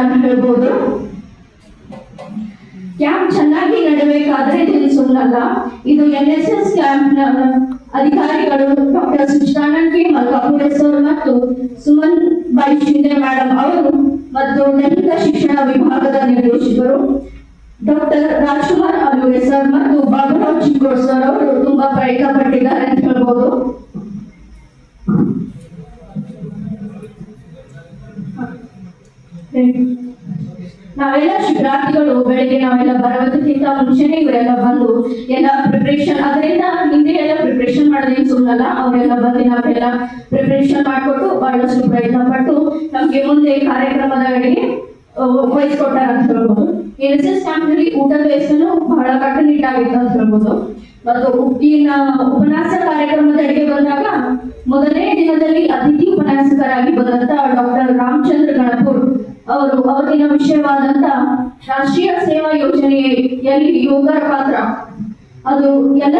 ಅಂತ ಹೇಳ್ಬೋದು ಕ್ಯಾಂಪ್ ಚೆನ್ನಾಗಿ ನಡೆಯಬೇಕಾದರೆ ಸುಳ್ಳಲ್ಲ ಇದು ಎನ್ ಎಸ್ ಎಸ್ ಕ್ಯಾಂಪ್ ಅಧಿಕಾರಿಗಳು ಡಾಕ್ಟರ್ ಸುಷ್ಟಾನಂದ್ ಕೆ. ಮಲ್ಕಾಪುರೇಶ್ವರ್ ಮತ್ತು ಸುಮನ್ ಬೈ ಶಿಂದೆ ಮೇಡಮ್ ಅವರು ಮತ್ತು ದೈಹಿಕ ಶಿಕ್ಷಣ ವಿಭಾಗದ ನಿರ್ದೇಶಕರು ಡಾಕ್ಟರ್ ರಾಜ್ಕುಮಾರ್ ಅಲುವೆ ಸರ್ ಮತ್ತು ಬಾಬುರಾವ್ ಚಿಕ್ಕೋಡ್ ಸರ್ ಅವರು ನಾವೆಲ್ಲ ಶಿವರಾತ್ರಿಗಳು ಬೆಳಿಗ್ಗೆ ನಾವೆಲ್ಲ ಬರೋದಕ್ಕಿಂತ ಮುಂಚೆನೆ ಇವರೆಲ್ಲ ಬಂದು ಎಲ್ಲ ಪ್ರಿಪ್ರೇಷನ್ ಅದರಿಂದ ಹಿಂದೆ ಎಲ್ಲ ಪ್ರಿಪ್ರೇಷನ್ ಮಾಡೋದೇನು ಸುಮ್ಮನಲ್ಲ ಅವರೆಲ್ಲ ಬಂದು ನಾವೆಲ್ಲ ಪ್ರಿಪರೇಷನ್ ಮಾಡಿಕೊಟ್ಟು ಬಹಳಷ್ಟು ಪ್ರಯತ್ನ ಪಟ್ಟು ನಮ್ಗೆ ಮುಂದೆ ಕಾರ್ಯಕ್ರಮದ ಅಡಿಗೆ ವಹಿಸ್ಕೊಟ್ಟಾರ ಅಂತ ಹೇಳ್ಬೋದು. ಎನ್ ಎಸ್ ಎಸ್ ಕ್ಯಾಂಪ್ನಲ್ಲಿ ಊಟದ ವ್ಯವಸ್ಥೆನೂ ಬಹಳ ಕಟ್ಟುನಿಟ್ಟಾಗಿತ್ತು ಅಂತ ಹೇಳ್ಬೋದು. ಮತ್ತು ಈ ನ- ಉಪನ್ಯಾಸ ಕಾರ್ಯಕ್ರಮದ ಅಡಿಗೆ ಬಂದಾಗ ಮೊದಲನೇ ದಿನದಲ್ಲಿ ಅತಿಥಿ ಉಪನ್ಯಾಸಕರಾಗಿ ಬಂದಂತ ಡಾಕ್ಟರ್ ರಾಮಚಂದ್ರ ಗಣಪುರ್. ಅವರು ಅವತ್ತಿನ ವಿಷಯವಾದಂತ ರಾಷ್ಟ್ರೀಯ ಸೇವಾ ಯೋಜನೆಯಲ್ಲಿ ಯೋಗರ ಪಾತ್ರ. ಅದು ಎಲ್ಲ